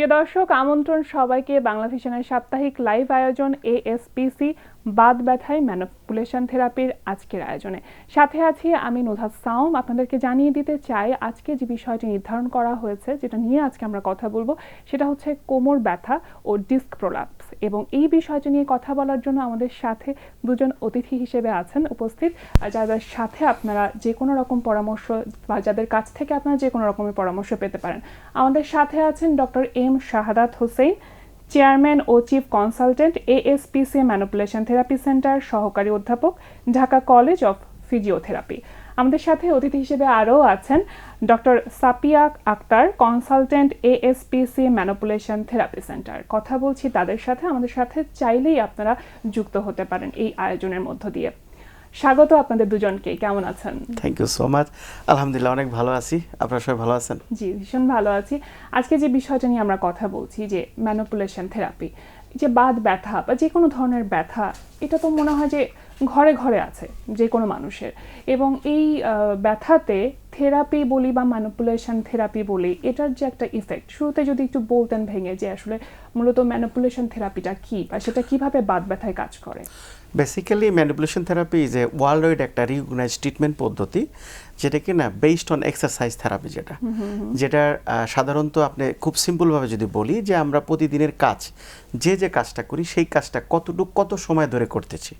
প্রিয় দর্শক, আমন্ত্রণ সবাইকে বাংলা ভিশনের সাপ্তাহিক লাইভ আয়োজন এএসপিসি বাদ ব্যথায় ম্যানুপুলেশন থেরাপির আজকের আয়োজনে। সাথে আছি আমি নোধাত সাউম। আপনাদেরকে জানিয়ে দিতে চাই, আজকে যে বিষয়টি নির্ধারণ করা হয়েছে, যেটা নিয়ে আজকে আমরা কথা বলব, সেটা হচ্ছে কোমর ব্যথা ও ডিস্ক প্রোলাপস এবং এই বিষয়টি নিয়ে কথা বলার জন্য আমাদের সাথে দুজন অতিথি হিসেবে আছেন উপস্থিত। যাদের সাথে আপনারা যে কোনো রকম পরামর্শ বা যাদের কাছ থেকে আপনারা যে কোনো রকমের পরামর্শ পেতে পারেন। আমাদের সাথে আছেন doctor M Shahadat Hossain, chairman ও chief consultant ASPC manipulation therapy centre, সহকারী অধ্যাপক, ঢাকা কলেজ অফ ফিজিওথেরাপি। আমাদের সাথে অতিথি হিসেবে আরও আছেন doctor Sapia Akter consultant ASPC manipulation therapy centre. কথা বলছি তাদের সাথে আমাদের সাথে চাইলেই আপনারা যুক্ত হতে পারেন এই আয়োজনের মধ্য দিয়ে। স্বাগত আপনাদের দুজনকে কেমন আছেন? থ্যাংক ইউ সো মাচ আলহামদুলিল্লাহ অনেক ভালো আছি। আপনারা সবাই ভালো আছেন? জি ভীষণ ভালো আছি। আজকে যে বিষয়টা নিয়ে আমরা কথা বলছি যে ম্যানুপুলেশন থেরাপি যে বাদ ব্যথা বা যে কোনো ধরনের ব্যথা এটা তো মনে হয় যে ঘরে ঘরে আছে, যে কোনো মানুষের। এবং এই ব্যথাতে থেরাপি বলি বা ম্যানুপুলেশন থেরাপি বলি, এটার যে একটা ইফেক্ট শুরুতে যদি একটু বলতেন ভেঙে যে আসলে মূলত ম্যানুপুলেশন থেরাপিটা কি বা সেটা কীভাবে বাদ ব্যথায় কাজ করে? Basically manipulation therapy is a world wide একটা রিকগনাইজ ট্রিটমেন্ট পদ্ধতি। যেটা কি না বেসড অন এক্সারসাইজ থেরাপি যেটা। যেটা সাধারণত আপনি খুব সিম্পলভাবে যদি বলি যে আমরা প্রতিদিনের কাজ যে যে কাজটা করি সেই কাজটা কতটুকু কত সময় ধরে করতেছি।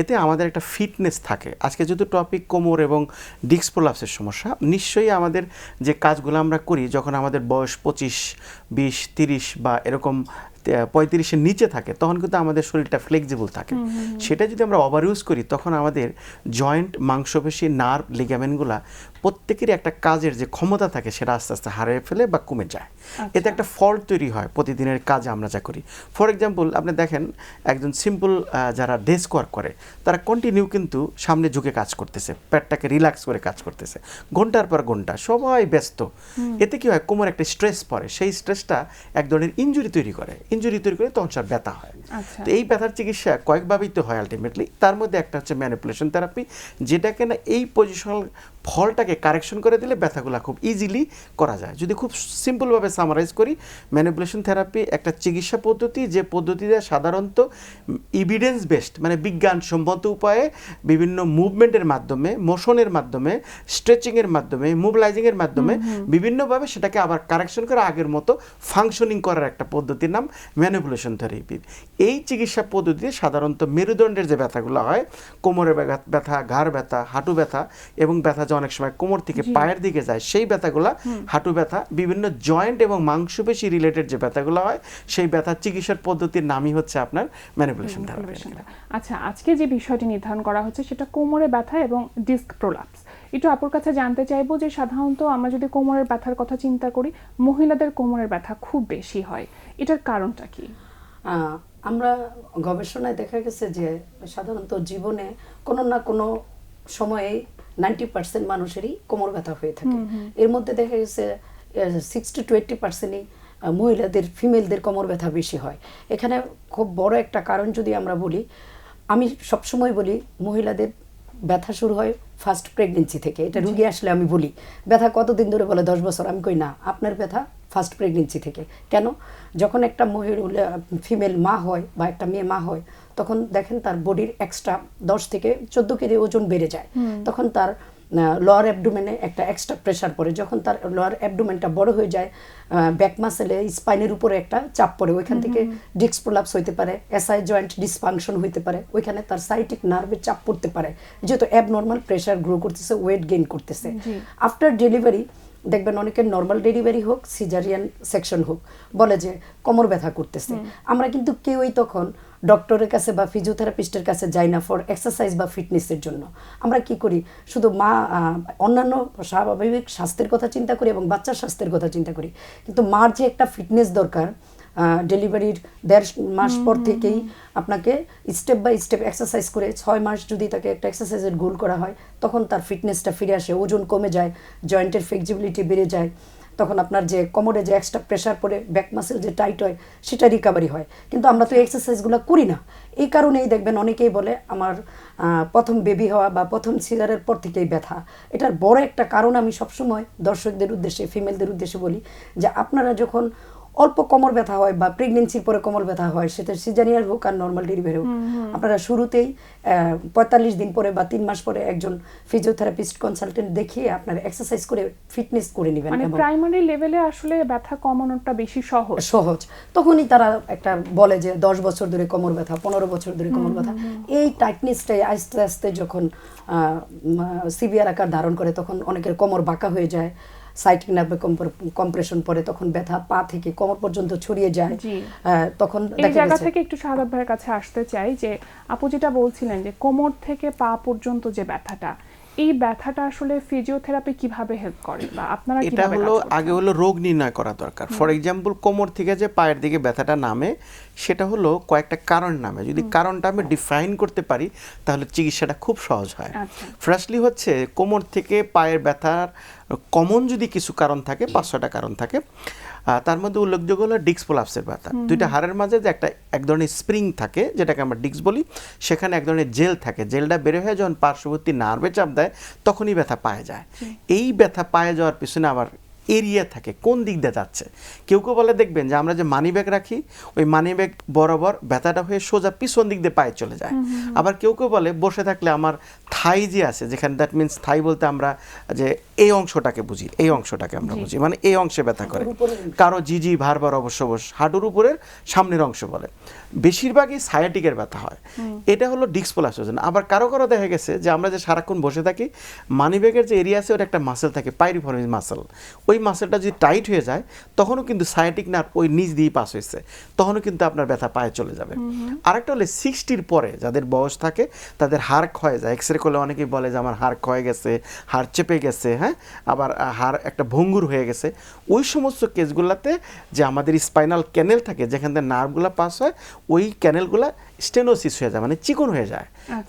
এতে আমাদের একটা ফিটনেস থাকে। আজকে যেহেতু টপিক কোমর এবং ডিস্ক প্রোলাপসের সমস্যা নিশ্চয়ই আমাদের যে কাজগুলো আমরা করি যখন আমাদের বয়স পঁচিশ বিশ তিরিশ বা এরকম পঁয়ত্রিশের নিচে থাকে তখন কিন্তু আমাদের শরীরটা ফ্লেক্সিবল থাকে। সেটা যদি আমরা ওভার ইউজ করি তখন আমাদের জয়েন্ট মাংসপেশি নার্ভ লিগামেন্টগুলা প্রত্যেকেরই একটা কাজের যে ক্ষমতা থাকে সেটা আস্তে আস্তে হারিয়ে ফেলে বা কমে যায়। এতে একটা ফল্ট তৈরি হয় প্রতিদিনের কাজে আমরা যা করি। ফর এক্সাম্পল আপনি দেখেন একজন সিম্পল যারা ডেস্ক ওয়ার্ক করে তারা কন্টিনিউ কিন্তু সামনে ঝুঁকে কাজ করতেছে পেটটাকে রিল্যাক্স করে কাজ করতেছে ঘণ্টার পর ঘণ্টা সবাই ব্যস্ত। এতে কি হয়? কোমর একটা স্ট্রেস পড়ে সেই স্ট্রেসটা এক ধরনের ইঞ্জুরি তৈরি করে। ইঞ্জুরি তৈরি করে তখন ব্যথা হয়। আচ্ছা। তো এই ব্যথার চিকিৎসা কয়েকভাবেই তো হয় আলটিমেটলি তার মধ্যে একটা হচ্ছে ম্যানিপুলেশন থেরাপি যেটাকে না এই পজিশনাল ফলটাকে কারেকশন করে দিলে ব্যথাগুলো খুব ইজিলি করা যায়। যদি খুব সিম্পলভাবে সামারাইজ করি ম্যানিপুলেশন থেরাপি একটা চিকিৎসা পদ্ধতি যে পদ্ধতিতে সাধারণত ইভিডেন্স বেসড মানে বিজ্ঞানসম্মত উপায়ে বিভিন্ন মুভমেন্টের মাধ্যমে মোশনের মাধ্যমে স্ট্রেচিংয়ের মাধ্যমে মুভলাইজিংয়ের মাধ্যমে বিভিন্নভাবে সেটাকে আবার কারেকশন করে আগের মতো ফাংশনিং করার একটা পদ্ধতির নাম ম্যানিপুলেশন থেরাপি এই চিকিৎসা পদ্ধতিতে সাধারণত মেরুদণ্ডের যে ব্যথাগুলো হয় কোমরে ব্যথা ঘাড় ব্যথা হাঁটু ব্যথা এবং ব্যথা যে অনেক সময় কোমর থেকে পায়ের দিকে যায় সেই ব্যথাগুলা হাঁটু ব্যথা বিভিন্ন জয়েন্ট এবং মাংসপেশি রিলেটেড যে ব্যথাগুলো হয় সেই ব্যথার চিকিৎসার পদ্ধতির নামই হচ্ছে আপনার ম্যানিপুলেশন থেরাপি আচ্ছা আজকে যে বিষয়টি নির্ধারণ করা হচ্ছে সেটা কোমরে ব্যথা এবং ডিস্ক প্রোলাপস একটু আপুর কাছে জানতে চাইব যে সাধারণত আমরা যদি কোমরের ব্যথার কথা চিন্তা করি মহিলাদের কোমরের ব্যথা খুব বেশি হয়। এটার কারণটা কি? আহ, আমরা গবেষণায় দেখা গেছে যে সাধারণত জীবনে কোনো না কোনো সময়ে নাইনটি পার্সেন্ট মানুষেরই কোমর ব্যথা হয়ে থাকে। এর মধ্যে দেখা গেছে সিক্সটি টু এইটটি পার্সেন্টই মহিলাদের ফিমেলদের কোমর ব্যথা বেশি হয়। এখানে খুব বড় একটা কারণ যদি আমরা বলি আমি সবসময় বলি মহিলাদের ব্যথা শুরু হয় ফার্স্ট প্রেগনেন্সি থেকে। এটা রুগী আসলে আমি বলি ব্যথা কতদিন ধরে বলে? দশ বছর? আমি কই না আপনার ব্যথা ফার্স্ট প্রেগনেন্সি থেকে। কেন? যখন একটা মহিলা ফিমেল মা হয় বা একটা মেয়ে মা হয় তখন দেখেন তার বডির এক্সট্রা দশ থেকে চোদ্দ কেজি ওজন বেড়ে যায়। তখন তার লোয়ার অ্যাবডোমেনে একটা এক্সট্রা প্রেশার পড়ে। যখন তার লোয়ার অ্যাবডোমেনটা বড় হয়ে যায় ব্যাক মাসেলে স্পাইনের উপরে একটা চাপ পড়ে। ওইখান থেকে ডিস্ক প্রলাপস হইতে পারে এসআই জয়েন্ট ডিসফাংশন হইতে পারে। ওইখানে তার সাইটিক নার্ভে চাপ পড়তে পারে। যেহেতু অ্যাবনর্মাল প্রেশার গ্রো করতেছে ওয়েট গেইন করতেছে। আফটার ডেলিভারি দেখবেন অনেকের নর্মাল ডেলিভারি হোক সিজারিয়ান সেকশন হোক বলে যে কোমর ব্যথা করতেছে। আমরা কিন্তু কেউই তখন ডক্টরের কাছে বা ফিজিওথেরাপিস্টের কাছে যাই না ফর এক্সারসাইজ বা ফিটনেসের জন্য। আমরা কি করি? শুধু মা অন্যান্য স্বাভাবিক স্বাস্থ্যের কথা চিন্তা করি এবং বাচ্চার স্বাস্থ্যের কথা চিন্তা করি। কিন্তু মার যে একটা ফিটনেস দরকার ডেলিভারির দেড় মাস পর থেকেই আপনাকে স্টেপ বাই স্টেপ এক্সারসাইজ করে ছয় মাস যদি তাকে একটা এক্সারসাইজের গোল করা হয় তখন তার ফিটনেসটা ফিরে আসে ওজন কমে যায় জয়েন্টের ফ্লেক্সিবিলিটি বেড়ে যায়। তখন আপনার যে কোমরে যে এক্সট্রা প্রেশার পড়ে ব্যাক মাসেল যে টাইট হয়, সেটা রিকাভারি হয়। কিন্তু আমরা তো এক্সারসাইজগুলো করি না। এই কারণেই দেখবেন অনেকেই বলে, আমার প্রথম বেবি হওয়া বা প্রথম সিজারের পর থেকেই ব্যথা। এটার বড় একটা কারণ আমি সবসময় দর্শকদের উদ্দেশ্যে ফিমেলদের উদ্দেশ্যে বলি যে আপনারা যখন অল্প কোমর ব্যথা হয় বা প্রেগনেন্সির পরে কোমর ব্যথা হয় সেটা সিজারিয়ার হোক আর নর্মাল ডেলিভারি হোক। আপনারা শুরুতেই পঁয়তাল্লিশ দিন পরে বা তিন মাস পরে একজন ফিজিওথেরাপিস্ট কনসালটেন্ট দেখিয়ে আপনার এক্সারসাইজ করে ফিটনেস করে নেবেন মানে প্রাইমারি লেভেলে আসলে ব্যথা কমানোটা বেশি সহজ? সহজ। তখনই তারা একটা বলে যে দশ বছর ধরে কোমর ব্যথা পনেরো বছর ধরে কোমর ব্যথা। এই টাইটনেসটাই আস্তে আস্তে যখন সিভিয়ার আকার ধারণ করে তখন অনেকের কোমর বাঁকা হয়ে যায়। সাইটিক নার্ভে কম্প্রেশন পরে তখন ব্যথা পা থেকে কোমর পর্যন্ত ছড়িয়ে যায়। আহ, তখন এই জায়গা থেকে একটু শাহাদাত ভাইয়ের কাছে আসতে চাই যে আপু যেটা বলছিলেন যে কোমর থেকে পা পর্যন্ত যে ব্যথাটা এই ব্যথাটা আসলে ফিজিওথেরাপি কীভাবে হেল্প করে বা আপনারা এটা হলো আগে হলো রোগ নির্ণয় করা দরকার। ফর এক্সাম্পল কোমর থেকে যে পায়ের দিকে ব্যথাটা নামে সেটা হলো কয়েকটা কারণ নামে। যদি কারণটা আমি ডিফাইন করতে পারি তাহলে চিকিৎসাটা খুব সহজ হয়। আচ্ছা। ফার্স্টলি হচ্ছে কোমর থেকে পায়ের ব্যথার কমন যদি কিছু কারণ থাকে পাঁচ ছটা কারণ থাকে তার মধ্যে উল্লেখযোগ্য হলো ডিক্স প্রলাপসের ব্যথা। দুইটা হাড়ের মাঝে যে একটা এক ধরনের স্প্রিং থাকে যেটাকে আমরা ডিক্স বলি সেখানে এক ধরনের জেল থাকে। জেলটা বের হয়ে যখন পার্শ্ববর্তী নার্ভে চাপ দেয় তখনই ব্যথা পায়ে যায়। এই ব্যথা পায়ে যাওয়ার পিছনে আবার এরিয়া থাকে কোন দিক দিয়ে যাচ্ছে। কেউ কেউ বলে দেখবেন যে আমরা যে মানি ব্যাগ রাখি ওই মানি ব্যাগ বরাবর ব্যথাটা হয়ে সোজা পিছন দিক দিয়ে পায়ে চলে যায়। আবার কেউ কেউ বলে বসে থাকলে আমার থাই যে আছে যেখানে দ্যাট মিনস থাই বলতে আমরা যে এই অংশটাকে বুঝি এই অংশটাকে আমরা বুঝি মানে এই অংশে ব্যথা করে। কারও জি জিজি ভারবার অবশ্য অবশ্য হাঁটুর উপরের সামনের অংশ বলে। বেশিরভাগই সায়াটিকের ব্যথা হয়। এটা হলো ডিক্সপোলাসোজন আবার কারও কারও দেখা গেছে যে আমরা যে সারাক্ষণ বসে থাকি মানিব্যাগের যে এরিয়া আছে ওটা একটা মাসেল থাকে পাইরিফর্মিস মাসেল ওই মাসেলটা যদি টাইট হয়ে যায় তখনও কিন্তু সায়াটিক নার্ভ ওই নিচ দিয়েই পাস হয়েছে। তখনও কিন্তু আপনার ব্যথা পায়ে চলে যাবে। আরেকটা হলে সিক্সটির পরে যাদের বয়স থাকে তাদের হাড় ক্ষয়ে যায়। এক্স রে করলে অনেকেই বলে যে আমার হাড় ক্ষয়ে গেছে হাড় চেপে গেছে হ্যাঁ? আবার হাড় একটা ভঙ্গুর হয়ে গেছে। ওই সমস্ত কেসগুলোতে যে আমাদের স্পাইনাল ক্যানেল থাকে যেখান থেকে নার্ভগুলো পাস হয় ওই ক্যানেলগুলো স্টেনোসিস হয়ে যায় মানে চিকন হয়ে যায়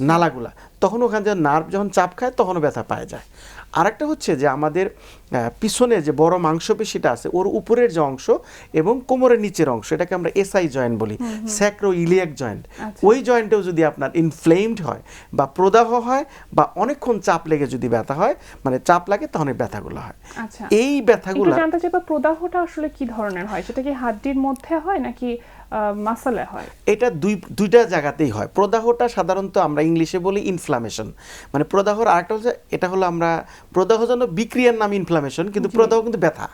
নালাগুলা। তখন ওখান থেকে নার্ভ যখন চাপ খায় তখনও ব্যথা পায় যায়। আরেকটা হচ্ছে যে আমাদের পিছনে যে বড় মাংসপেশিটা আছে ওর উপরের যে অংশ এবং কোমরের নিচের অংশ এটাকে আমরা এসআই জয়েন্ট বলি স্যাক্রো ইলিয়াক জয়েন্ট ওই জয়েন্টেও যদি আপনার ইনফ্লেমড হয় বা প্রদাহ হয় বা অনেকক্ষণ চাপ লেগে যদি ব্যথা হয় মানে চাপ লাগে তখন এই ব্যথাগুলো হয়। আচ্ছা। এই ব্যথাগুলো জানতে চাই প্রদাহটা আসলে কি ধরনের হয়? সেটা কি হাড্ডির মধ্যে হয় নাকি মাসলে হয়। এটা দুই দুইটা জায়গাতেই হয়। প্রদাহটা সাধারণত আমরা ইংলিশে বলি ইনফ্লামেশন মানে প্রদাহর আরেকটা হচ্ছে এটা হলো আমরা প্রদাহ যেন বিক্রিয়ার নাম ইনফ্লামেশন কিন্তু প্রদাহ কিন্তু ব্যথা।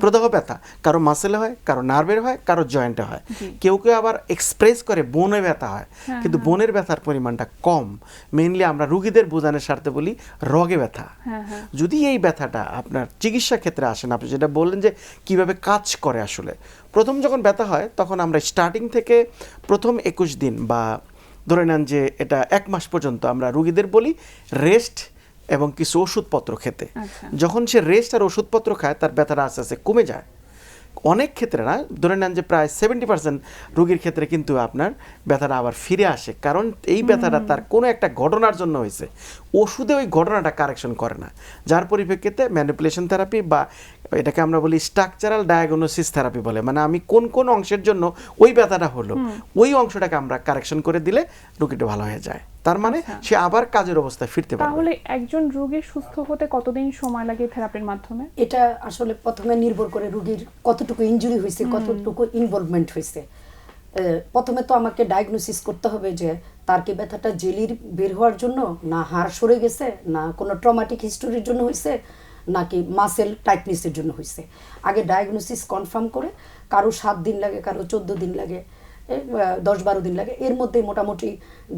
প্রদাহ ব্যথা। কারও মাসেলে হয় কারও নার্ভের হয় কারও জয়েন্টে হয়। কেউ কেউ আবার এক্সপ্রেস করে বনে ব্যথা হয় কিন্তু বনের ব্যথার পরিমাণটা কম। মেইনলি আমরা রুগীদের বোঝানোর স্বার্থে বলি রগে ব্যথা। হ্যাঁ হ্যাঁ। যদি এই ব্যথাটা আপনার চিকিৎসা ক্ষেত্রে আসেন আপনি যেটা বললেন যে কীভাবে কাজ করে আসলে প্রথম যখন ব্যথা হয় তখন আমরা স্টার্টিং থেকে প্রথম একুশ দিন বা ধরে নেন যে এটা এক মাস পর্যন্ত আমরা রুগীদের বলি রেস্ট এবং কিছু ওষুধপত্র খেতে। আচ্ছা। যখন সে রেস্ট আর ওষুধপত্র খায় তার ব্যথাটা আস্তে আস্তে কমে যায়। অনেক ক্ষেত্রে না ধরে নেন যে প্রায় সেভেন্টি পার্সেন্ট রুগীর ক্ষেত্রে কিন্তু আপনার ব্যথাটা আবার ফিরে আসে। কারণ এই ব্যথাটা তার কোনো একটা ঘটনার জন্য হয়েছে। ওষুধে ওই ঘটনাটা কারেকশন করে না। যার পরিপ্রেক্ষিতে ম্যানিপুলেশন থেরাপি বা এটাকে আমরা বলি স্ট্রাকচারাল ডায়াগনোসিস থেরাপি বলে। মানে আমি কোন কোন অংশের জন্য ওই ব্যথাটা হলো ওই অংশটাকে আমরা কারেকশন করে দিলে রোগীটা ভালো হয়ে যায়। তার মানে সে আবার কাজের অবস্থায় ফিরতে পারবে। তাহলে একজন রোগী সুস্থ হতে কতদিন সময় লাগে থেরাপির মাধ্যমে? এটা আসলে প্রথমে নির্ভর করে রুগীর কতটুকু ইনজুরি হয়েছে কতটুকু ইনভলভমেন্ট হয়েছে। আহ, প্রথমে তো আমাকে ডায়াগনোসিস করতে হবে যে তার কি ব্যথাটা জেলির বের হওয়ার জন্য না হাড় সরে গেছে না কোনো ট্রমাটিক হিস্টোরির জন্য হয়েছে নাকি মাসেল টাইটনেসের জন্য হয়েছে আগে ডায়াগনোসিস কনফার্ম করে কারও সাত দিন লাগে কারও চোদ্দ দিন লাগে দশ বারো দিন লাগে। এর মধ্যে মোটামুটি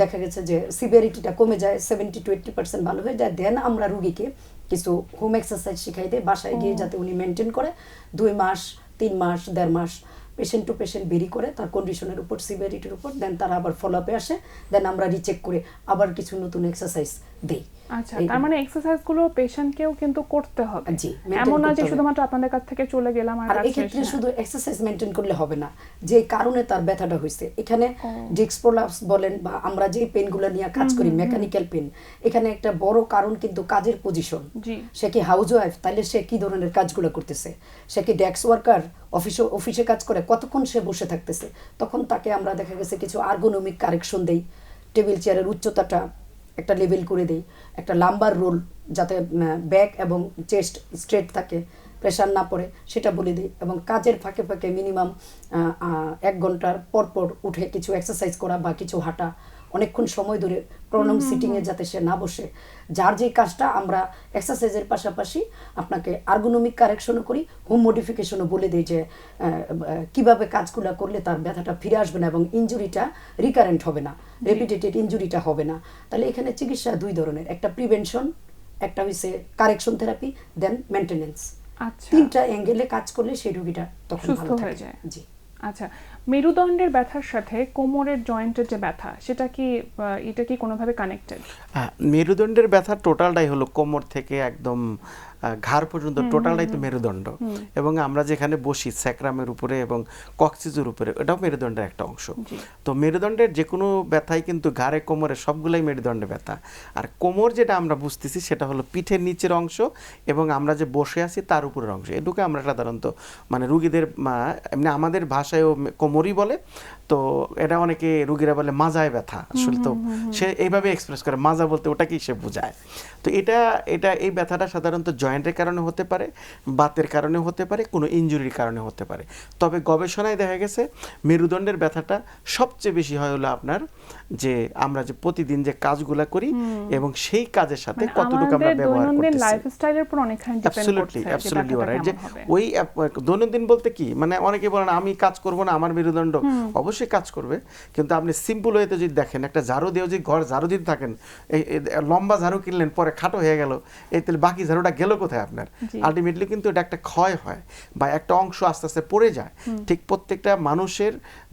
দেখা গেছে যে সিভিয়ারিটিটা কমে যায় সেভেন্টি টু এইট্টি পার্সেন্ট ভালো হয়ে যায়। দেন আমরা রুগীকে কিছু হোম এক্সারসাইজ শিখাই দিই বাসায় গিয়ে যাতে উনি মেনটেন করে দুই মাস তিন মাস দেড় মাস পেশেন্ট টু পেশেন্ট বেরি করে তার কন্ডিশনের উপর সিভিয়ারিটির উপর দেন তারা আবার ফলো আপে আসে। দেন আমরা রিচেক করে আবার কিছু নতুন এক্সারসাইজ দিই। আচ্ছা তার মানে এক্সারসাইজগুলো পেশেন্টকেও কিন্তু করতে হবে। জি, এমন না যে শুধুমাত্র আপনাদের কাছ থেকে চলে গেলাম আর শেষ না। শুধু এক্সারসাইজ মেনটেন করলে হবে না যে কারণে তার ব্যথাটা হয়েছে। এখানে ডিস্ক প্রলাপস বলেন বা আমরা যে পেনগুলো নিয়ে কাজ করি মেকানিক্যাল পেন এখানে একটা বড় কারণ কিন্তু কাজের পজিশন জি। সে কি হাউস ওয়াইফ তাহলে সে কি ধরনের কাজগুলো করতেছে? সে কি ডেস্ক ওয়ার্কার অফিসে অফিসে কাজ করে কতক্ষণ সে বসে থাকতেছে? তখন তাকে আমরা দেখা গেছে কিছু আর্গোনমিক কারেকশন দেই। টেবিল চেয়ারের উচ্চতাটা একটা লেভেল করে দেই। একটা লাম্বার রোল যাতে ব্যাক এবং চেস্ট স্ট্রেট থাকে প্রেশার না পড়ে, সেটা বলে দিই এবং কাজের ফাঁকে ফাঁকে মিনিমাম এক ঘণ্টার পর পর উঠে কিছু এক্সারসাইজ করা বা কিছু হাঁটা অনেকক্ষণ সময় ধরে প্রণম সিটিংয়ে যাতে সে না বসে। যার যে কাজটা আমরা এক্সারসাইজের পাশাপাশি আপনাকে আর্গোনমিক কারেকশনও করি হোম মডিফিকেশনও বলে দিই যে কীভাবে কাজগুলো করলে তার ব্যথাটা ফিরে আসবে না এবং ইনজুরিটা রিকারেন্ট হবে না রেপিটেটেড ইঞ্জুরিটা হবে না। তাহলে এখানে চিকিৎসা দুই ধরনের একটা প্রিভেনশন একটা হচ্ছে কারেকশন থেরাপি দেন মেনটেনেন্স তিনটা অ্যাঙ্গেলে কাজ করলে সেই রোগীটা তখন ভালো থাকে। জি। আচ্ছা মেরুদণ্ডের ব্যথার সাথে কোমরের জয়েন্টের যে ব্যথা, সেটা কি এটা কি কোনোভাবে কানেক্টেড মেরুদণ্ডের ব্যথা টোটালটাই হলো কোমর থেকে একদম ঘাড় পর্যন্ত টোটালটাই তো মেরুদণ্ড। এবং আমরা যেখানে বসি স্যাক্রামের উপরে এবং কক্সিজের উপরে এটাও মেরুদণ্ডের একটা অংশ। তো মেরুদণ্ডের যে কোনো ব্যথাই কিন্তু ঘাড়ে কোমরে সবগুলাই মেরুদণ্ডে ব্যথা। আর কোমর যেটা আমরা বুঝতেছি সেটা হলো পিঠের নিচের অংশ এবং আমরা যে বসে আছি তার উপরের অংশ। এটুকু আমরা সাধারণত মানে রুগীদের এমনি আমাদের ভাষায়ও কোমরই বলে। তো এটা অনেকে রুগীরা বলে মাজায় ব্যথা। আসলে তো সে এইভাবে এক্সপ্রেস করে মাজা বলতে ওটাকেই সে বোঝায়। তো এটা এটা এই ব্যথাটা সাধারণত জয়েন্টের কারণে হতে পারে বাতের কারণে হতে পারে কোনো ইনজুরির কারণে হতে পারে। তবে গবেষণায় দেখা গেছে মেরুদণ্ডের ব্যথাটা সবচেয়ে বেশি হয় হলো আপনার যে আমরা যে প্রতিদিন যে কাজগুলা করি এবং সেই কাজের সাথে মানে কতটুকু আমরা ব্যবহার দৈনন্দিন করতেছি। লাইফস্টাইলের উপর অনেকখানি ডিপেন্ড অ্যাবসলিউটলি অ্যাবসলিউটলি রাইট যে ওই দৈনন্দিন বলতে কি? মানে অনেকে বলেন আমি কাজ করব না আমার মেরুদণ্ড। অবশ্যই কাজ করবে কিন্তু আপনি সিম্পল ওয়েতে যদি দেখেন একটা ঝাড়ু দিয়ে যদি ঘর ঝাড়ু দিতে থাকেন লম্বা ঝাড়ু কিনলেন পরে খাটো হয়ে গেল এই তাহলে বাকি ঝাড়ুটা গেল কোথায় আপনার। আলটিমেটলি কিন্তু এটা একটা ক্ষয় হয় বা একটা অংশ আস্তে আস্তে পড়ে যায়। ঠিক প্রত্যেকটা মানুষের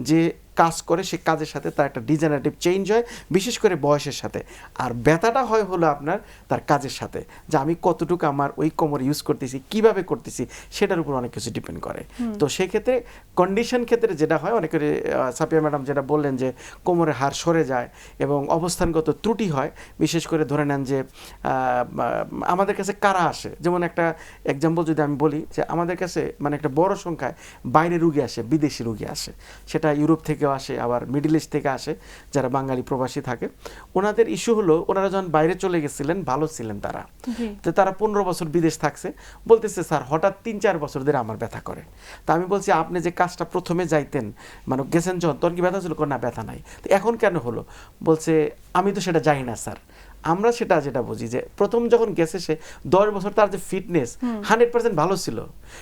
যে কাজ করে সে কাজের সাথে তার একটা ডিজেনারেটিভ চেঞ্জ হয় বিশেষ করে বয়সের সাথে। আর ব্যথাটা হয় হলো আপনার তার কাজের সাথে যে আমি কতটুকু আমার ওই কোমর ইউজ করতেছি কীভাবে করতেছি সেটার উপর অনেক কিছু ডিপেন্ড করে। তো সেক্ষেত্রে কন্ডিশন ক্ষেত্রে যেটা হয় অনেকের সাপিয়া ম্যাডাম যেটা বললেন যে কোমরের হার সরে যায় এবং অবস্থানগত ত্রুটি হয় বিশেষ করে ধরে নেন যে আমাদের কাছে কারা আসে? যেমন একটা এক্সাম্পল যদি আমি বলি যে আমাদের কাছে মানে একটা বড় সংখ্যায় বাইরে রুগী আসে বিদেশি রুগী আসে। সেটা ইউরোপ থেকেও আসে আবার মিডিল ইস্ট থেকে আসে যারা বাঙালি প্রবাসী থাকে। ওনাদের ইস্যু হলো ওনারা যখন বাইরে চলে গেছিলেন ভালো ছিলেন তারা। তো তারা পনেরো বছর বিদেশ থাকছে। বলতেছে স্যার হঠাৎ তিন চার বছর ধরে আমার ব্যথা করে। তা আমি বলছি আপনি যে কাজটা প্রথমে যাইতেন মানে গেছেন যখন তখন কি ব্যথা ছিল? কোনো না ব্যথা নাই। তো এখন কেন হলো? বলছে আমি তো সেটা যাই না স্যার। আমরা সেটা যেটা বুঝি যে প্রথম যখন গেছে সে দশ বছর তার যে ফিটনেস হান্ড্রেড পার্সেন্ট ভালো ছিল।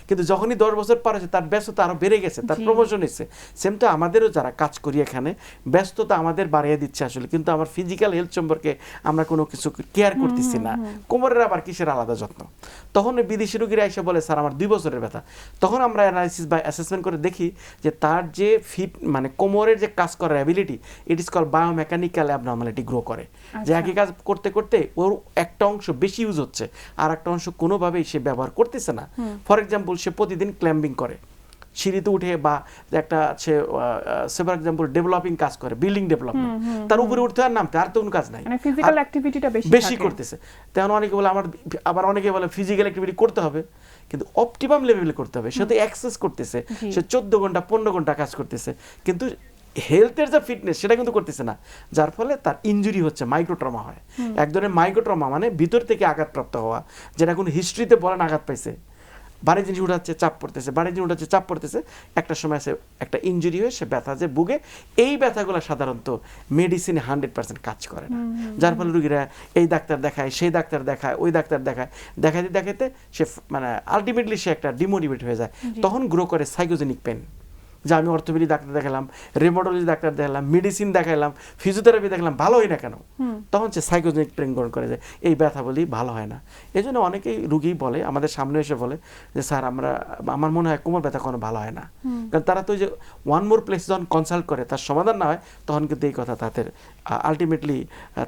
কিন্তু যখনই দশ বছর পার হয়েছে তার ব্যস্ততা আরও বেড়ে গেছে তার প্রমোশন এসেছে। সেম তো আমাদেরও যারা কাজ করি এখানে ব্যস্ততা আমাদের বাড়িয়ে দিচ্ছে আসলে। কিন্তু আমার ফিজিক্যাল হেলথ সম্পর্কে আমরা কোনো কিছু কেয়ার করতেছি না। কোমরের আবার কিসের আলাদা যত্ন? তখন বিদেশি রুগীরা এসে বলে স্যার আমার দুই বছরের ব্যথা। তখন আমরা অ্যানালাইসিস বা অ্যাসেসমেন্ট করে দেখি যে তার যে ফিট মানে কোমরের যে কাজ করার ability it is call biomechanical abnormality grow করে। যে আচ্ছা। একই কাজ করতে করতে ওর একটা অংশ বেশি ইউজ হচ্ছে আর একটা অংশ কোনোভাবেই সে ব্যবহার করতেছে না। ফর এক্সাম্পল সে প্রতিদিন ক্ল্যাম্বিং করে। সিঁড়িতে উঠে বা একটা সে ফর এক্সাম্পল ডেভেলপিং কাজ করে বিল্ডিং ডেভেলপমেন্ট তার উপরে উঠতে আর নামতে আর তো কোনো কাজ নাই। মানে ফিজিক্যাল অ্যাক্টিভিটিটা বেশি বেশি করতেছে। তেমন অনেকে বলে আমার আবার অনেকে বলে ফিজিক্যাল অ্যাক্টিভিটি করতে হবে কিন্তু অপটিমাম লেভেলে করতে হবে। সে তো অ্যাক্সেস করতেছে। সে চোদ্দ ঘণ্টা পনেরো ঘণ্টা কাজ করতেছে। কিন্তু হেলথের যে ফিটনেস সেটা কিন্তু করতেছে না। যার ফলে তার ইনজুরি হচ্ছে মাইক্রোট্রমা হয়। এক ধরনের মাইক্রোট্রমা মানে ভিতর থেকে আঘাতপ্রাপ্ত হওয়া যেটা কোনো হিস্ট্রিতে বলেন আঘাত পাইছে। বাড়ি জিনিস উঠাচ্ছে চাপ পড়তেছে বাড়ি জিনিস উঠাচ্ছে চাপ পড়তেছে। একটা সময় সে একটা ইনজুরি হয়ে সে ব্যথা যে ভুগে এই ব্যথাগুলো সাধারণত মেডিসিনে হান্ড্রেড পার্সেন্ট কাজ করে না। যার ফলে রুগীরা এই ডাক্তার দেখায় সেই ডাক্তার দেখায় ওই ডাক্তার দেখায়। দেখাতে দেখাতে সে মানে আলটিমেটলি সে একটা ডিমোটিভেট হয়ে যায়। তখন গ্রো করে সাইকোজেনিক পেন যে আমি অর্থোপেডিক ডাক্তার দেখালাম রেমোটোলজি ডাক্তার দেখালাম মেডিসিন দেখালাম ফিজিওথেরাপি দেখালাম ভালো হয় না কেন? তখন সে সাইকোজেনিক ট্রেন গ্রহণ করে যে এই ব্যথা বলি ভালো হয় না। এই জন্য অনেকেই রুগী বলে আমাদের সামনে এসে বলে যে স্যার আমরা আমার মনে হয় কোমর ব্যথা কোনো ভালো হয় না। কারণ তারা তো ওই যে ওয়ান মোর প্লেস যখন কনসাল্ট করে তার সমাধান না হয় তখন কিন্তু এই কথা তাদের আলটিমেটলি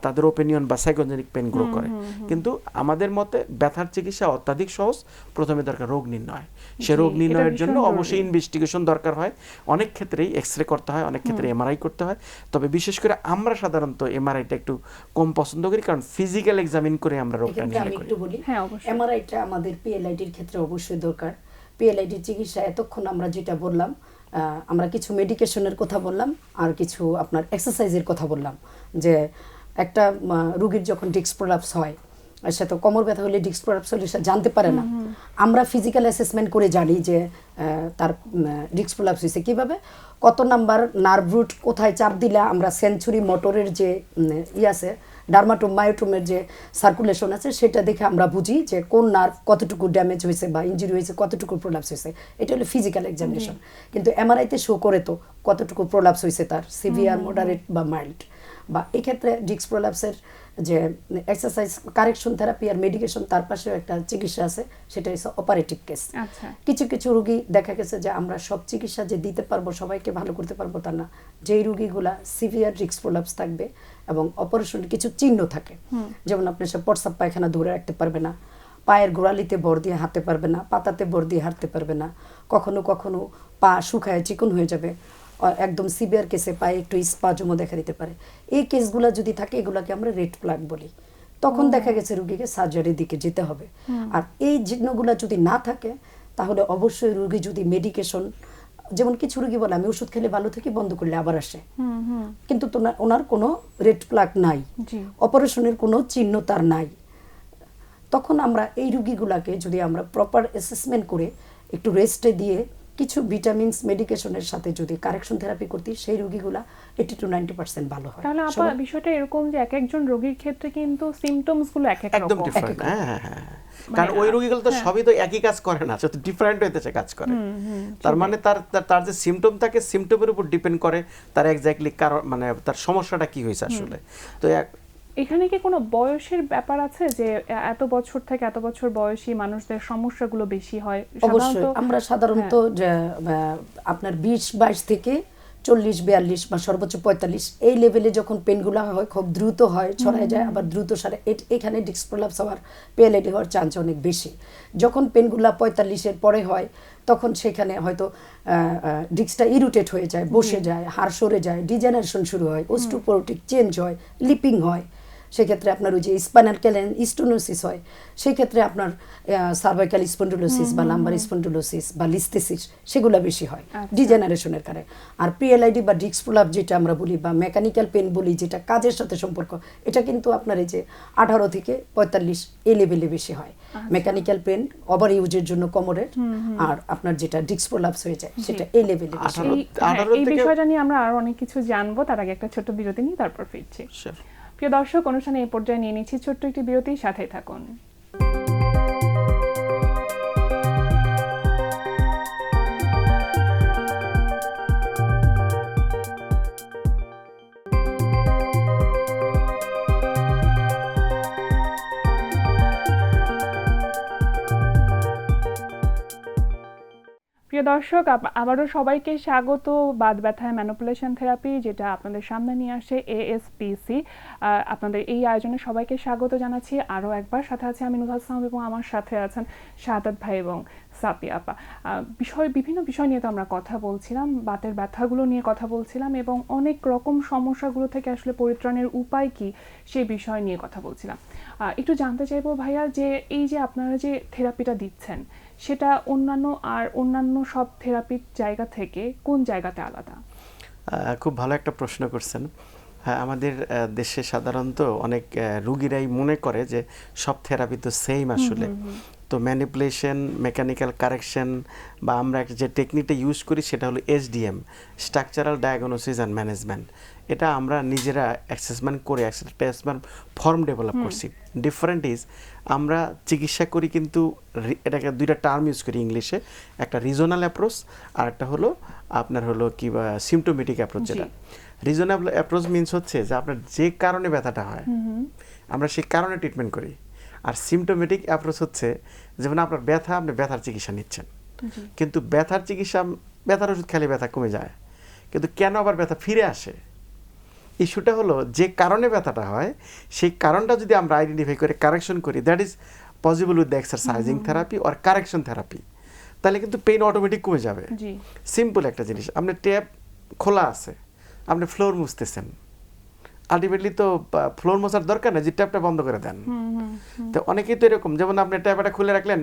তাদের ওপিনিয়ন বা সাইকোজেনিক পেন গ্রো করে। কিন্তু আমাদের মতে ব্যথার চিকিৎসা অত্যাধিক সহজ প্রথমে দরকার রোগ নির্ণয়। সে রোগ নির্ণয়ের জন্য অবশ্যই ইনভেস্টিগেশন দরকার হয়। অনেক ক্ষেত্রেই এক্স রে করতে হয় অনেক ক্ষেত্রে এমআরআই করতে হয়। তবে বিশেষ করে আমরা সাধারণত এমআরআইটা একটু কম পছন্দ করি কারণ ফিজিক্যাল এক্সামিন করে আমরা রোগটা নির্ণয় করি। বলি হ্যাঁ, অবশ্যই। এমআরআইটা আমাদের পিএলআইডির ক্ষেত্রে অবশ্যই দরকার। পিএলআইডির চিকিৎসা এতক্ষণ আমরা যেটা বললাম আমরা কিছু মেডিকেশনের কথা বললাম আর কিছু আপনার এক্সারসাইজের কথা বললাম। যে একটা রুগীর যখন ডিস্ক প্রলাপস হয় সে তো কোমর ব্যথা হলে ডিস্ক প্রলাপস হলে সে জানতে পারে না। আমরা ফিজিক্যাল অ্যাসেসমেন্ট করে জানি যে তার ডিস্ক প্রলাপস হয়েছে কীভাবে কত নাম্বার নার্ভ রুট কোথায় চাপ দিলে আমরা সেঞ্চুরি মোটরের যে ই আছে ডার্মাটোম মায়োটোমের যে সার্কুলেশন আছে সেটা দেখে আমরা বুঝি যে কোন নার্ভ কতটুকু ড্যামেজ হয়েছে বা ইঞ্জুরি হয়েছে কতটুকু প্রোলাপস হয়েছে। এটা হলো ফিজিক্যাল এক্সামিনেশন কিন্তু এমআরআইতে শো করে তো কতটুকু প্রোলাপস হয়েছে তার সিভিয়ার মডারেট বা মাইল্ড বা এক্ষেত্রে ডিস্ক প্রোলাপসের যে এক্সারসাইজ কারেকশন থেরাপি আর মেডিকেশন তার পাশেও একটা চিকিৎসা আছে সেটা হচ্ছে অপারেটিভ কেস আচ্ছা। কিছু কিছু রুগী দেখা গেছে যে আমরা সব চিকিৎসা যে দিতে পারব সবাইকে ভালো করতে পারব তা না। যেই রুগীগুলা সিভিয়ার রিক্স প্রোলাপস থাকবে এবং অপারেশন কিছু চিহ্ন থাকে। যেমন আপনি সে পটসাপ পায়খানা ধরে রাখতে পারবে না পায়ের গোড়ালিতে বর দিয়ে হাঁটতে পারবে না পাতাতে বর দিয়ে হাঁটতে পারবে না কখনো কখনো পা শুকায় চিকন হয়ে যাবে একদম সিভিয়ার কেসে পায়ে একটু স্পাজমও দেখা দিতে পারে। এই কেসগুলো যদি থাকে এগুলোকে আমরা রেড প্লাগ বলি। তখন দেখা গেছে রুগীকে সার্জারির দিকে যেতে হবে। আর এই চিহ্নগুলো যদি না থাকে তাহলে অবশ্যই রুগী যদি মেডিকেশন যেমন কিছু রুগী বলে আমি ওষুধ খেলে ভালো থেকে বন্ধ করলে আবার আসে। কিন্তু ওনার কোনো রেড প্লাগ নাই। অপারেশনের কোনো চিহ্ন তার নাই। তখন আমরা এই রুগীগুলাকে যদি আমরা প্রপার অ্যাসেসমেন্ট করে একটু রেস্টে দিয়ে কিছু ভিটামিনস মেডিকেশনের সাথে যদি কারেকশন থেরাপি করতে সেই রুগীগুলা এইটি টু নাইনটি পার্সেন্ট ভালো হয়। তাহলে আপা বিষয়টা এরকম যে এক একজন রোগীর ক্ষেত্রে কিন্তু সিমটমসগুলো এক এক একদম রকম। ডিফারেন্ট হ্যাঁ হ্যাঁ হ্যাঁ। মানে, কারণ ওই রোগীগুলো তো সবই তো একই কাজ করে না যত ডিফারেন্ট হইতেছে কাজ করে। তার মানে তার তার- যে সিমটম থাকে সিমটমের উপর ডিপেন্ড করে তার এক্স্যাক্টলি কারণ মানে তার সমস্যাটা কি হয়েছে আসলে। তো এক- এখানে কি কোনো বয়সের ব্যাপার আছে যে এত বছর থেকে এত বছর বয়সী মানুষদের সমস্যাগুলো বেশি হয়? অবশ্যই। আমরা সাধারণত হ্যাঁ। আপনার বিশ বাইশ থেকে চল্লিশ বিয়াল্লিশ বা সর্বোচ্চ পঁয়তাল্লিশ এই লেভেলে যখন পেনগুলো হয় খুব দ্রুত হয় ছড়ায় যায় আবার দ্রুত সারে। এখানে ডিস্ক প্রলাপস হওয়ার পিএলআইডি হওয়ার চান্স অনেক বেশি। যখন পেনগুলা পঁয়তাল্লিশের পরে হয় তখন সেখানে হয়তো ডিস্কটা ইরুটেট হয়ে যায় বসে যায় হাড় সরে যায় ডিজেনারেশন শুরু হয় অস্ট্রোপোরোটিক চেঞ্জ হয় লিপিং হয় সেক্ষেত্রে আপনার ওই যে স্পাইনাল ক্যালেন স্টোনোসিস হয় সেক্ষেত্রে আপনার সার্ভাইকাল স্পন্ডুলোসিস বা লাম্বার স্পন্ডুলোসিস বা লিস্থেসিস সেগুলো বেশি হয় আচ্ছা। ডিজেনারেশনের কারণে। আর পিএলআইডি বা ডিস্ক প্রলাপ যেটা আমরা বলি বা মেকানিক্যাল পেন বলি যেটা কাজের সাথে সম্পর্ক এটা কিন্তু আপনার এই যে আঠারো থেকে পঁয়তাল্লিশ এ লেভেলে বেশি হয়। আচ্ছা। মেকানিক্যাল পেন ওভার ইউজের জন্য কোমরের আর আপনার যেটা ডিস্ক প্রলাপস হয়ে যায় সেটা এই লেভেলে এই হ্যাঁ, বিষয়টা নিয়ে আমরা আরও অনেক কিছু জানব তার আগে একটা ছোট বিরতি নিয়ে তারপর ফিরছি। Sure. প্রিয় দর্শক অনুষ্ঠানে এই পর্যায়ে নিয়ে নিচ্ছি ছোট্ট একটি বিরতি সাথে থাকুন। প্রিয় দর্শক আব- আবারও সবাইকে স্বাগত বাদ ব্যথায় ম্যানুপুলেশন থেরাপি, যেটা আপনাদের সামনে নিয়ে আসে এএসপিসি আপনাদের এই আয়োজনে সবাইকে স্বাগত জানাচ্ছি। আরও একবার সাথে আছে আমি নুধাস সাহম এবং আমার সাথে আছেন শাহাদাত ভাই এবং সাপি আপা। বিষয়, বিভিন্ন বিষয় নিয়ে তো আমরা কথা বলছিলাম, বাতের ব্যথাগুলো নিয়ে কথা বলছিলাম এবং অনেক রকম সমস্যাগুলো থেকে আসলে পরিত্রাণের উপায় কি সেই বিষয় নিয়ে কথা বলছিলাম। একটু জানতে চাইব ভাইয়া যে এই যে আপনারা যে থেরাপিটা দিচ্ছেন সেটা অন্যান্য আর অন্যান্য সব থেরাপির জায়গা থেকে কোন জায়গাতে আলাদা? খুব ভালো একটা প্রশ্ন করছেন। হ্যাঁ আমাদের দেশে সাধারণত অনেক রুগীরাই মনে করে যে সব থেরাপি তো সেম আসলে। তো ম্যানিপুলেশন মেকানিক্যাল কারেকশন বা আমরা যে টেকনিকটা ইউজ করি সেটা হলো SDM structural diagnosis and management এটা আমরা নিজেরা অ্যাসেসমেন্ট করে অ্যাসেসমেন্ট ফর্ম ডেভেলপ করছি। ডিফারেন্ট ইজ আমরা চিকিৎসা করি কিন্তু এটাকে দুইটা টার্ম ইউজ করি ইংলিশে। একটা রিজনাল অ্যাপ্রোচ আর একটা হলো আপনার হলো কি বা সিমটোমেটিক অ্যাপ্রোচ। যেটা। রিজনেবল অ্যাপ্রোচ মিনস হচ্ছে যে আপনার যে কারণে ব্যথাটা হয় আমরা সেই কারণে ট্রিটমেন্ট করি। আর সিমটোমেটিক অ্যাপ্রোচ হচ্ছে যেমন আপনার ব্যথা আপনি ব্যথার চিকিৎসা নিচ্ছেন। কিন্তু ব্যথার চিকিৎসা ব্যথার ওষুধ খেলে ব্যথা কমে যায়। কিন্তু কেন আবার ব্যথা ফিরে আসে? ইস্যুটা হলো যে কারণে ব্যথাটা হয় সেই কারণটা যদি আমরা আইডেন্টিফাই করে কারেকশন করি that is possible with the exercising therapy or correction therapy তাহলে কিন্তু পেন অটোমেটিক কমে যাবে। সিম্পল একটা জিনিস আপনার ট্যাপ খোলা আছে আপনি ফ্লোর মুছতেছেন। আলটিমেটলি তো ফ্লোর মোছার দরকার নেই যে ট্যাপটা বন্ধ করে দেন। তো অনেকেই তো এরকম যেমন আপনি ট্যাপটা খুলে রাখলেন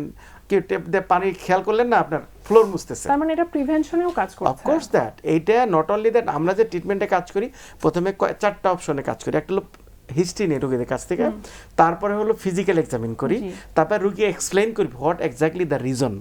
কি ট্যাপ দিয়ে পানি খেয়াল করলেন না আপনার ফ্লোর মুছতেছেন তার মানে এটা প্রিভেনশনেও কাজ করছে। অফকোর্স দ্যাট এইটা নট অনলি দ্যাট আমরা যে ট্রিটমেন্টে কাজ করি প্রথমে চারটা অপশনে কাজ করি। একটা হলো হিস্ট্রি নেই রোগীদের কাছ থেকে তারপরে হলো ফিজিক্যাল এক্সামিন করি। তারপর রুগী এক্সপ্লেইন করি হোয়াট এক্স্যাক্টলি দ্য রিজন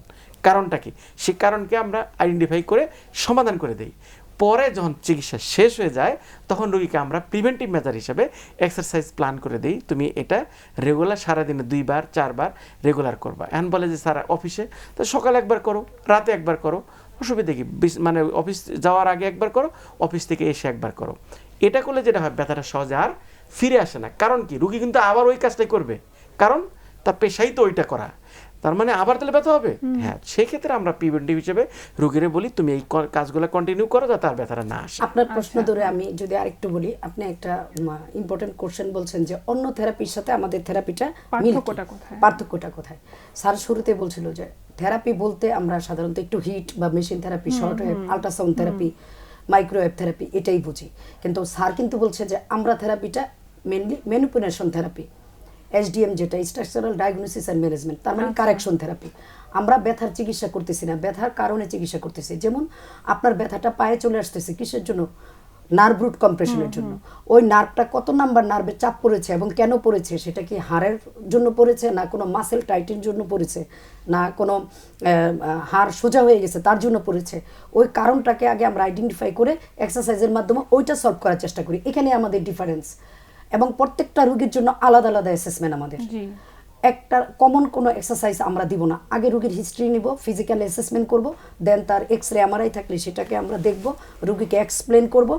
কারণটা কি? সেই কারণকে আমরা আইডেন্টিফাই করে সমাধান করে দেই। পরে যখন চিকিৎসা শেষ হয়ে যায়, তখন রুগীকে আমরা প্রিভেন্টিভ মেজার হিসেবে এক্সারসাইজ প্ল্যান করে দিই। তুমি এটা রেগুলার সারাদিনে দুইবার, চারবার রেগুলার করবা। এখন বলে যে সারা অফিসে তো সকালে একবার করো, রাতে একবার করো। অসুবিধা কি? মানে অফিস যাওয়ার আগে একবার করো অফিস থেকে এসে একবার করো। এটা করলে যেটা হয়, ব্যথাটা সহজে আর ফিরে আসে না। কারণ কি? রুগী কিন্তু আবার ওই কাজটাই করবে। কারণ তার পেশাই তো ওইটা করা। তার মানে আবার তাহলে ব্যথা হবে? হ্যাঁ সেই ক্ষেত্রে আমরা প্রিভেন্টিভ হিসেবে রুগীরে বলি তুমি এই কাজগুলো কন্টিনিউ করো যাতে তার ব্যথাটা না আসে। আপনার প্রশ্ন ধরে আমি যদি আরেকটু বলি আপনি একটা ইম্পর্টেন্ট কোশ্চেন বলছেন যে অন্য থেরাপির সাথে আমাদের থেরাপিটা পার্থক্যটা কোথায়? পার্থক্যটা কোথায়? স্যার শুরুতে বলছিল যে থেরাপি বলতে আমরা সাধারণত একটু হিট বা machine therapy short wave ultrasound therapy microwave therapy এটাই বুঝি। কিন্তু স্যার কিন্তু বলছে যে আমরা থেরাপিটা মেনলি ম্যানিপুলেশন থেরাপি এসডিএম যেটা স্ট্রাকচারাল ডায়াগনোসিস অ্যান্ড ম্যানেজমেন্ট তার মানে কারেকশন থেরাপি আমরা ব্যথার চিকিৎসা করতেছি না ব্যথার কারণে চিকিৎসা করতেছি। যেমন আপনার ব্যথাটা পায়ে চলে আসতেছে কিসের জন্য? নার্ভ রুট কম্প্রেশনের জন্য। ওই নার্ভটা কত নাম্বার নার্ভে চাপ পড়েছে এবং কেন পড়েছে? সেটা কি হাড়ের জন্য পড়েছে না কোনো মাসেল টাইটের জন্য পড়েছে? না কোনো হাড় সোজা হয়ে গেছে তার জন্য পড়েছে? ওই কারণটাকে আগে আমরা আইডেন্টিফাই করে এক্সারসাইজের মাধ্যমে ওইটা সলভ করার চেষ্টা করি। এখানে আমাদের ডিফারেন্স এবং প্রত্যেকটা রোগীর জন্য আলাদা আলাদা অ্যাসেসমেন্ট আমাদের। একটা কমন কোনো এক্সারসাইজ আমরা দিব না। আগে রোগীর হিস্ট্রি নিব ফিজিক্যাল অ্যাসেসমেন্ট করব দেন তার এক্স রে এমআরআই থাকলে সেটাকে আমরা দেখব রোগীকে এক্সপ্লেন করব।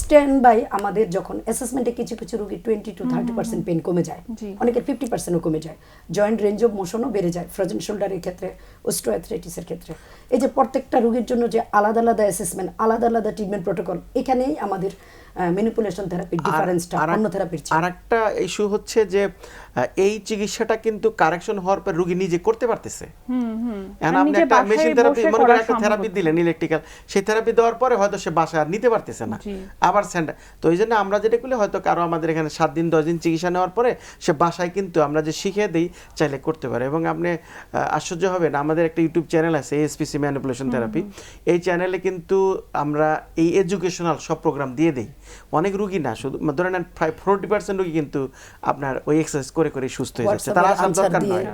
স্ট্যান্ড বাই আমাদের যখন অ্যাসেসমেন্টে কিছু কিছু রোগীর twenty to thirty percent pain কমে যায়। অনেকের ফিফটি পার্সেন্টও কমে যায়। জয়েন্ট রেঞ্জ অফ মোশনও বেড়ে যায় ফ্রোজেন শোল্ডারের ক্ষেত্রে ওস্টোঅ্যাথ্রাইটিসের ক্ষেত্রে। এই যে প্রত্যেকটা রুগীর জন্য যে আলাদা আলাদা অ্যাসেসমেন্ট আলাদা আলাদা ট্রিটমেন্ট প্রোটোকল এখানেই আমাদের ম্যানিপুলেশন থেরাপির ডিফারেন্সটা অন্য থেরাপির চেয়ে। আর ইস্যু হচ্ছে যে এই চিকিৎসাটা কিন্তু কারেকশন হওয়ার পর রুগী নিজে করতে পারতেছে। হুম হুম। আপনি একটা বাসায় মেশিন থেরাপি মনে করেন একটা থেরাপি দিলেন ইলেকট্রিক্যাল সেই থেরাপি দেওয়ার পরে হয়তো সে বাসায় আর নিতে পারতেছে না। আবার সেন্টার তো এই জন্য আমরা যেটা করলে হয়তো কারও আমাদের এখানে সাত দিন দশ দিন চিকিৎসা নেওয়ার পরে সে বাসায় কিন্তু আমরা যে শিখিয়ে দিই চাইলে করতে পারে। এবং আপনি আশ্চর্য হবেন আমাদের একটা ইউটিউব চ্যানেল আছে এএসপিসি ম্যানিপুলেশন থেরাপি এই চ্যানেলে কিন্তু আমরা এই এডুকেশনাল সব প্রোগ্রাম দিয়ে দিই। অনেক রুগী না শুধু ধরে নেন প্রায় ফোরটি পার্সেন্ট রুগী কিন্তু আপনার ওই এক্সারসাইজ করে করে সুস্থ হয়ে যাচ্ছে। তারা আসার দরকার নয়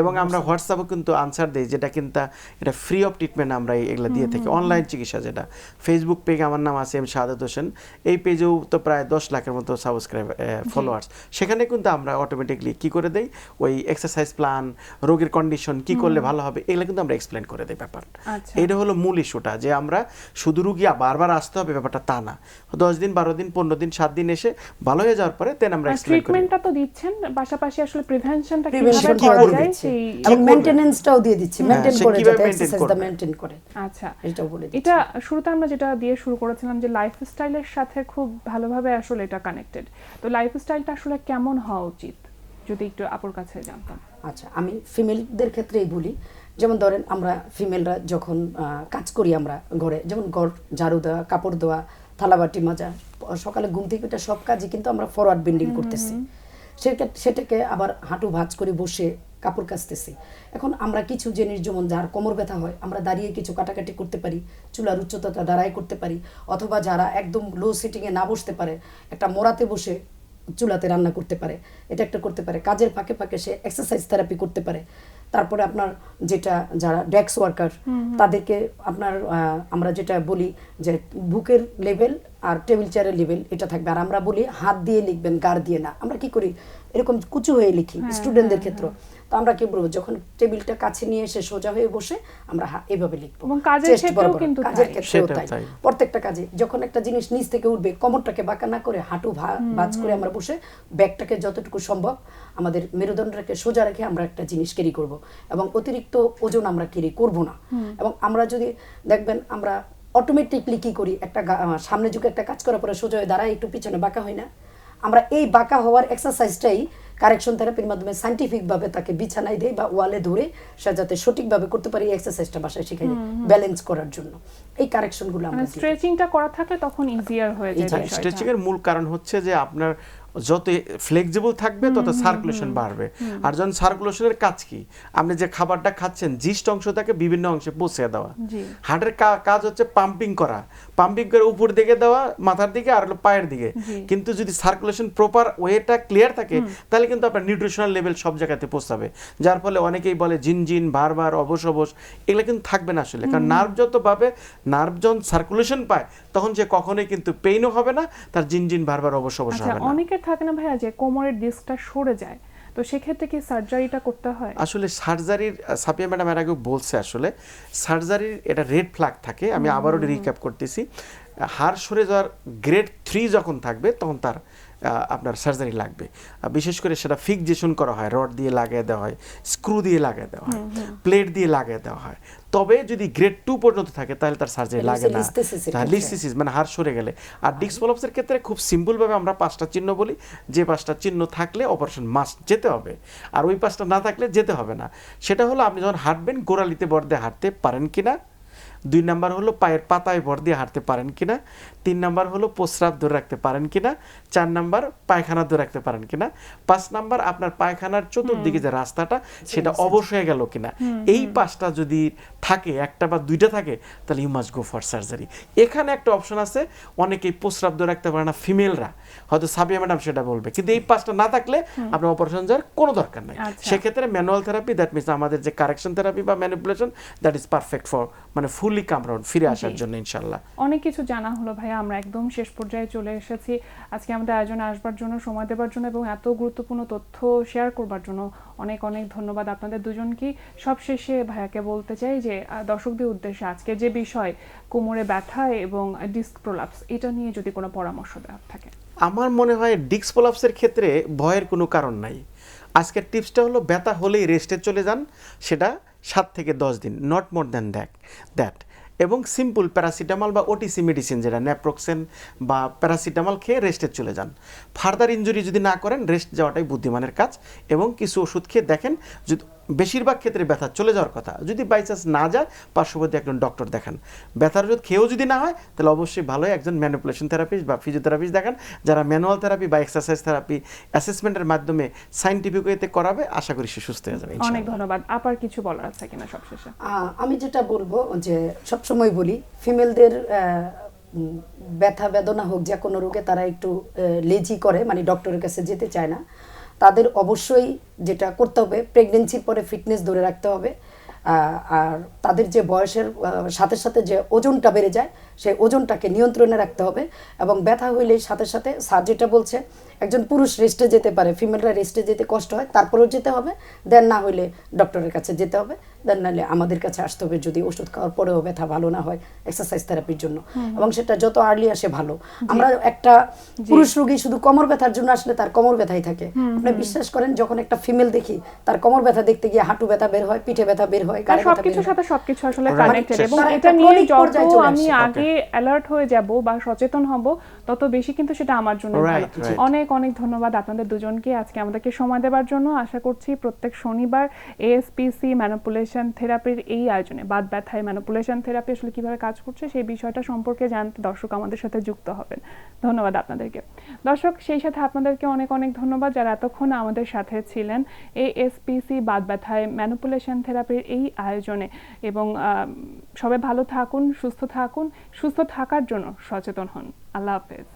এবং আমরা হোয়াটসঅ্যাপে কিন্তু আনসার দিই যেটা কিন্তু এটা ফ্রি অফ ট্রিটমেন্ট আমরা এগুলা দিয়ে থাকি। অনলাইন চিকিৎসা যেটা। ফেসবুক পেজে আমার নাম আছে এম শাহাদত হোসেন। এই পেজেও তো প্রায় দশ লাখের মতো সাবস্ক্রাইব ফলোয়ার্স সেখানে কিন্তু আমরা অটোমেটিকলি কি করে দেই? ওই এক্সারসাইজ প্ল্যান রোগের কন্ডিশন কি করলে ভালো হবে? এগুলো কিন্তু আমরা এক্সপ্লেন করে দিই ব্যাপার। আচ্ছা। এটা হলো মূল ইস্যুটা যে আমরা শুধু রুগী বারবার আসতে হবে ব্যাপারটা তা না। দশ দিন বারো দিন পনেরো দিন সাত দিন এসে ভালো হয়ে যাওয়ার পরে দেন আমরা ট্রিটমেন্টটা তো দিচ্ছেন পাশাপাশি আসলে প্রিভেনশনটা কীভাবে করা যায় সেই এবং মেইনটেনেন্সটাও দিয়ে দিচ্ছি মেইনটেইন করে কীভাবে যাতে maintain এক্সারসাইজটা? মেইনটেইন করে। আচ্ছা এটাও বলে দিচ্ছি। এটা শুরুতে আমরা যেটা দিয়ে শুরু করেছিলাম যে লাইফস্টাইলের সাথে খুব ভালোভাবে আসলে এটা কানেক্টেড তো লাইফস্টাইলটা আসলে কেমন হওয়া উচিত? যদি একটু আপুর কাছে জানতাম। আচ্ছা আমি ফিমেলদের ক্ষেত্রেই বলি যেমন ধরেন আমরা ফিমেলরা যখন আহ, কাজ করি আমরা ঘরে যেমন ঘর ঝাড়ু দেওয়া কাপড় দেওয়া থালাবাটি মাজা। সকালে ঘুম থেকে উঠে সব কাজই কিন্তু আমরা ফরওয়ার্ড বেন্ডিং করতেছি। সেটা- সেটাকে আবার হাঁটু ভাঁজ করে বসে কাপড় কাচতেছি। এখন আমরা কিছু জিনিস যেমন যার কোমর ব্যথা হয় আমরা দাঁড়িয়ে কিছু কাটাকাটি করতে পারি চুলার উচ্চতাটা দাঁড়ায় করতে পারি অথবা যারা একদম লো সিটিংয়ে না বসতে পারে একটা মোড়াতে বসে চুলাতে রান্না করতে পারে এটা একটা করতে পারে। কাজের ফাঁকে ফাঁকে সে এক্সারসাইজ থেরাপি করতে পারে। তারপরে আপনার যেটা যারা ডেস্ক ওয়ার্কার তাদেরকে আপনার আমরা যেটা বলি যে বুকের লেভেল আর টেবিল চেয়ারের লেভেল এটা থাকবে। আর আমরা বলি হাত দিয়ে লিখবেন গার দিয়ে না। আমরা কি করি? এরকম কুচু হয়ে লিখি স্টুডেন্টদের ক্ষেত্রে। তো আমরা কি বলব? যখন টেবিলটা কাছে নিয়ে এসে সোজা হয়ে বসে আমরা এভাবে লিখব। কাজের ক্ষেত্রেও কিন্তু তাই। প্রত্যেকটা কাজে যখন একটা জিনিস নিচ থেকে উঠবে কোমরটাকে বাঁকা না করে হাঁটু ভা- ভাঁজ করে আমরা বসে ব্যাগটাকে যতটুকু সম্ভব আমাদের মেরুদণ্ডটাকে সোজা রেখে আমরা একটা জিনিস ক্যারি করব এবং অতিরিক্ত ওজন আমরা ক্যারি করব না। এবং আমরা যদি দেখবেন আমরা অটোমেটিকলি কি করি একটা সামনে যুগে একটা কাজ করার পরে সোজা হয়ে দাঁড়ায় একটু পিছনে বাঁকা হয় না। আমরা এই বাঁকা হওয়ার এক্সারসাইজটাই কারেকশন থেরাপির মাধ্যমে সাইন্টিফিক ভাবে তাকে বিছানায় দেয় বা ওয়ালে ধরে সে যাতে সঠিকভাবে করতে পারি এই এক্সারসাইজটা বাসায় শিখাই ব্যালেন্স করার জন্য। এই কারেকশনগুলো আমরা মানে দিই। স্ট্রেচিংটা করা থাকলে তখন ইজিয়ার হয়ে যায়। স্ট্রেচিং এর মূল কারণ হচ্ছে যে আপনার যত ফ্লেক্সিবল থাকবে তত সার্কুলেশন বাড়বে। আর যখন সার্কুলেশনের কাজ কি? আপনি যে খাবারটা খাচ্ছেন জিস্ট অংশটাকে বিভিন্ন অংশে পৌঁছে দেওয়া। হার্টের কাজ হচ্ছে পাম্পিং করা। পাম্পিং করে উপর দিকে দেওয়া মাথার দিকে আর হলো পায়ের দিকে। কিন্তু যদি সার্কুলেশন প্রপার ওয়েটা ক্লিয়ার থাকে তাহলে কিন্তু আপনার নিউট্রিশনাল লেভেল সব জায়গাতে পৌঁছাবে। যার ফলে অনেকেই বলে জিনজিন বারবার অবশ অবশ এগুলো কিন্তু থাকবে না আসলে। কারণ নার্ভ যত পাবে নার্ভ যখন সার্কুলেশন পায় তখন সে কখনোই কিন্তু পেইনও হবে না তার জিনজিন বারবার অবশ অবশ আচ্ছা হবে না। থাকে না ভাইয়া যে কোমরের ডিস্কটা সরে যায়। তো সেক্ষেত্রে কি সার্জারিটা করতে হয়? আসলে সার্জারির সাপিয়া ম্যাডাম এর আগে বলছে আসলে সার্জারির এটা রেড ফ্ল্যাগ থাকে। আমি আবারও রিক্যাপ করতেছি। হাড় সরে যাওয়ার গ্রেড থ্রি যখন থাকবে তখন তার আপনার সার্জারি লাগবে। বিশেষ করে সেটা ফিক্সেশন করা হয় রড দিয়ে লাগিয়ে দেওয়া হয় স্ক্রু দিয়ে লাগিয়ে দেওয়া হয় প্লেট দিয়ে লাগিয়ে দেওয়া হয়। তবে যদি গ্রেড টু পর্যন্ত থাকে তাহলে তার সার্জারি লাগে না। এর হ্যাঁ, মানে হাড় সরে গেলে। আর ডিস্ক প্রলাপসের ক্ষেত্রে খুব সিম্পল ভাবে আমরা পাঁচটা চিহ্ন বলি। যে পাঁচটা চিহ্ন থাকলে অপারেশন মাস্ট যেতে হবে। আর ওই পাঁচটা না থাকলে যেতে হবে না। সেটা হলো আপনি যখন হাঁটবেন গোড়ালিতে বর্দে হাঁটতে পারেন কিনা দুই নাম্বার হলো পায়ের পাতায় ভর দিয়ে হাঁটতে পারেন কিনা তিন নাম্বার হলো প্রস্রাব ধরে রাখতে পারেন কিনা চার নাম্বার পায়খানা ধরে রাখতে পারেন কিনা পাঁচ নাম্বার আপনার পায়খানার চতুর্দিকে যে রাস্তাটা সেটা অবশ হয়ে গেল কিনা। এই পাঁচটা যদি থাকে একটা বা দুইটা থাকে তাহলে you must go for surgery এখানে একটা অপশন আছে অনেকেই প্রস্রাব ধরে রাখতে পারে না ফিমেলরা হয়তো সাবিয়া ম্যাডাম সেটা বলবে। কিন্তু এই পাঁচটা না থাকলে আপনার অপারেশন যাওয়ার কোনো দরকার নাই। আচ্ছা। সেক্ষেত্রে ম্যানুয়াল থেরাপি দ্যাট মিনস আমাদের যে কারেকশন থেরাপি বা manipulation that is perfect for মানে ফুললি কামরাউন্ড ফিরে আসার জন্য ইনশাল্লাহ অনেক কিছু জানা হলো ভাইয়া আমরা একদম শেষ পর্যায়ে চলে এসেছি। আজকে আমাদের আয়োজনে আসবার জন্য সময় দেওয়ার জন্য এবং এত গুরুত্বপূর্ণ তথ্য শেয়ার করবার জন্য অনেক অনেক ধন্যবাদ আপনাদের দুজনকেই সবশেষে ভাইয়াকে বলতে চাই যে দর্শকদের উদ্দেশ্যে আজকে যে বিষয় কোমরে ব্যথা এবং ডিস্ক প্রোলাপস এটা নিয়ে যদি কোনো পরামর্শ দেওয়ার থাকে। আমার মনে হয় ডিস্ক প্রলাপসের ক্ষেত্রে ভয়ের কোনো কারণ নাই। আজকের টিপসটা হলো ব্যথা হলেই রেস্টে চলে যান। সেটা সাত থেকে দশ দিন not more than that that এবং সিম্পল প্যারাসিটামল বা ওটিসি মেডিসিন যেটা ন্যাপ্রোক্সেন বা প্যারাসিটামল খেয়ে রেস্টে চলে যান। ফার্দার ইঞ্জুরি যদি না করেন রেস্ট যাওয়াটাই বুদ্ধিমানের কাজ এবং কিছু ওষুধ খেয়ে দেখেন যদি বেশিরভাগ ক্ষেত্রে ব্যথা চলে যাওয়ার কথা। যদি বাই চান্স না যায় পার্শ্ববর্তী একজন ডক্টর দেখান। ব্যথার ওষুধ খেয়েও যদি না হয় তাহলে অবশ্যই ভালো একজন ম্যানুপুলেশন থেরাপিস্ট বা ফিজিওথেরাপিস্ট দেখান যারা ম্যানুয়াল থেরাপি বা এক্সারসাইজ থেরাপি অ্যাসেসমেন্টের মাধ্যমে সাইন্টিফিক ওয়েতে করাবে। আশা করি সে সুস্থ হয়ে যাবে অনেক ধন্যবাদ। আপার কিছু বলার আছে কিনা সবশেষে? আহ, আমি যেটা বলব যে সবসময় বলি ফিমেলদের ব্যথা বেদনা হোক যে কোনো রোগে তারা একটু লেজি করে মানে ডক্টরের কাছে যেতে চায় না। তাদের অবশ্যই যেটা করতে হবে প্রেগনেন্সির পরে ফিটনেস ধরে রাখতে হবে। আর তাদের যে বয়সের সাথে সাথে যে ওজনটা বেড়ে যায়, সেই ওজনটাকে নিয়ন্ত্রণে রাখতে হবে এবং ব্যথা হইলে সাথে সাথে স্যার যেটা বলছে, একজন পুরুষ রেস্টে যেতে পারে ফিমেলরা রেস্টে যেতে কষ্ট হয়, তারপরেও যেতে হবে দেন না হইলে ডক্টরের কাছে যেতে হবে। দেন নাহলে আমাদের কাছে আসতে হবে যদি ওষুধ খাওয়ার পরেও ব্যথা ভালো না হয় এক্সারসাইজ থেরাপির জন্য। এবং সেটা যত আর্লি আসে ভালো। আমরা একটা পুরুষ রোগী শুধু কোমর ব্যথার জন্য আসলে তার কোমর ব্যথাই থাকে। আপনি বিশ্বাস করেন যখন একটা ফিমেল দেখি তার কোমর ব্যথা দেখতে গিয়ে হাঁটু ব্যথা বের হয় পিঠে ব্যথা বের হয় গাড়ি ব্যথা বের হয়। সাথে সবকিছু আসলে কানেক্টেড এবং এটা নিয়ে যত আমি আগে অ্যালার্ট হয়ে যাব বা সচেতন হব তত বেশি কিন্তু সেটা আমার জন্য. অনেক অনেক ধন্যবাদ আপনাদের দুজনকে। আজকে আমাদেরকে সময় দেওয়ার জন্য আশা করছি প্রত্যেক শনিবার এএসপিসি ম্যানিপুলেশন থেরাপির এই আয়োজনে বাদ ব্যথায় ম্যানিপুলেশন থেরাপি আসলে কীভাবে কাজ করছে, সেই বিষয়টা সম্পর্কে জানতে দর্শক আমাদের সাথে যুক্ত হবেন। ধন্যবাদ আপনাদেরকে। দর্শক, সেই সাথে আপনাদেরকে অনেক অনেক ধন্যবাদ যারা এতক্ষণ আমাদের সাথে ছিলেন এএসপিসি বাদ ব্যথায় ম্যানিপুলেশন থেরাপির এই আয়োজনে। এবং সবাই ভালো থাকুন, সুস্থ থাকুন, সুস্থ থাকার জন্য সচেতন হন। আল্লাহ হাফেজ।